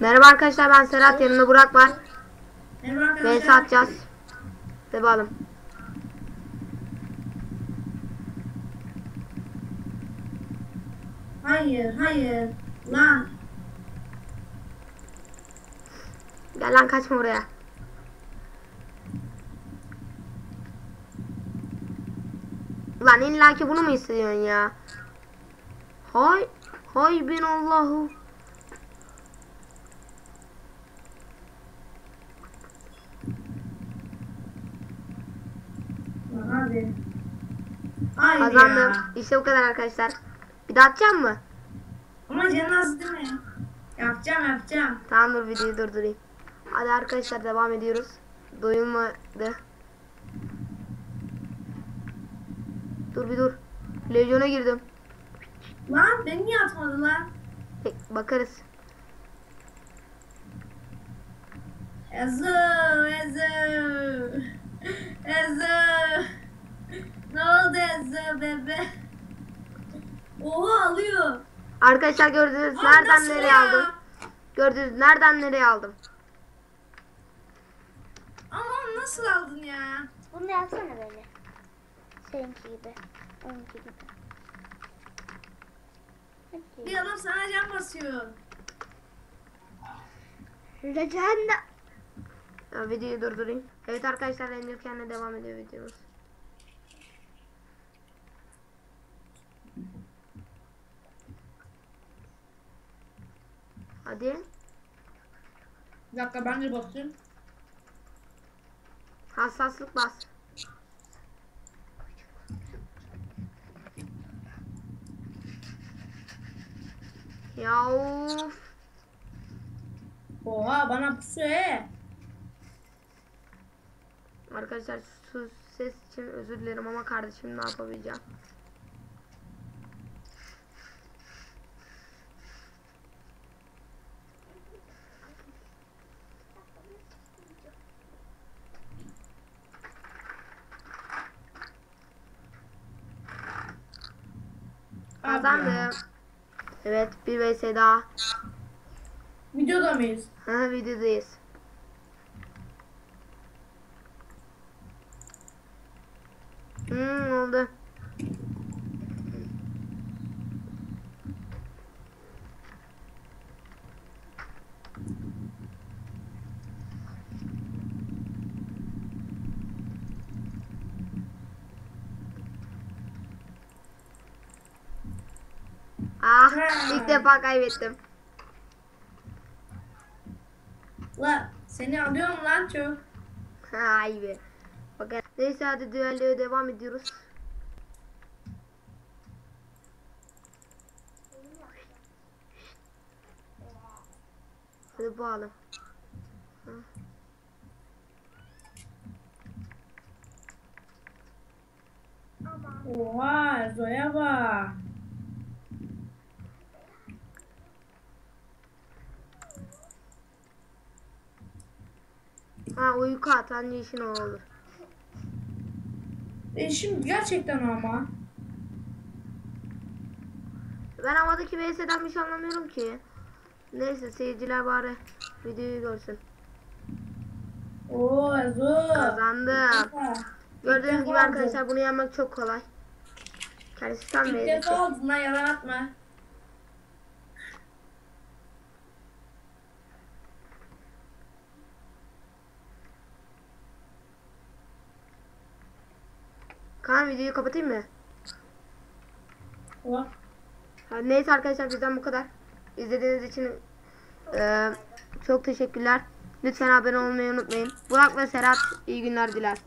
Merhaba arkadaşlar ben Serhat yanımda Burak var. VS atacağız. Hadi bakalım. Hayır, hayır. Lan. Gel lan kaçma oraya. Lan illaki bunu mu istiyorsun ya? Hay hay bin Allahu. Lan hadi. Hayır Kazandım. ya. İşte bu kadar arkadaşlar. Bir daha atacağım mı? Ama canın az değil mi? Yapacağım, yapacağım. Tamam dur videoyu durdurayım. Hadi arkadaşlar devam ediyoruz. Doyulmadı. Dur bir dur. Lejyona girdim. Lan beni niye atmadı lan? Bek- Bakarız. Ezo, Ezo. Ezo. Ezo bebe? Oha alıyor. Arkadaşlar gördünüz Lan nereden nereye ya? aldım? Gördünüz nereden nereye aldım? Ama nasıl aldın ya? Bunu da yapsana böyle. Seninki gibi. Onunki gibi. Hadi. Bir adam sana can basıyor. Legenda. Ya, videoyu durdurayım. Evet arkadaşlar renderkenle devam ediyor videomuz. Hadi. Bir dakika ben de basayım. Hassaslık bas. Ya of. Oha bana pusu he. Arkadaşlar su ses için özür dilerim ama kardeşim ne yapabileceğim. Kazandım. Evet bir vs daha. Videoda mıyız? Ha videodayız. Hmm oldu. Ah ilk defa kaybettim. La seni alıyorum lan çok. Ay be. Bakın. Neyse hadi düelloya devam ediyoruz. Hadi bağlı. Oha Zoya bak. Ha uyku at anca işin o olur. E şimdi gerçekten ama. Ben havadaki VS'den bir şey anlamıyorum ki. Neyse seyirciler bari videoyu görsün. Oo Ezo. Kazandım. Gördüğünüz gibi arkadaşlar bunu yenmek çok kolay. Kendisi tam İlk VS. defa aldın lan yalan atma. Kaan videoyu kapatayım mı? Oha. Ha, neyse arkadaşlar bizden bu kadar. İzlediğiniz için eee, çok teşekkürler. Lütfen abone olmayı unutmayın. Burak ve Serhat iyi günler diler.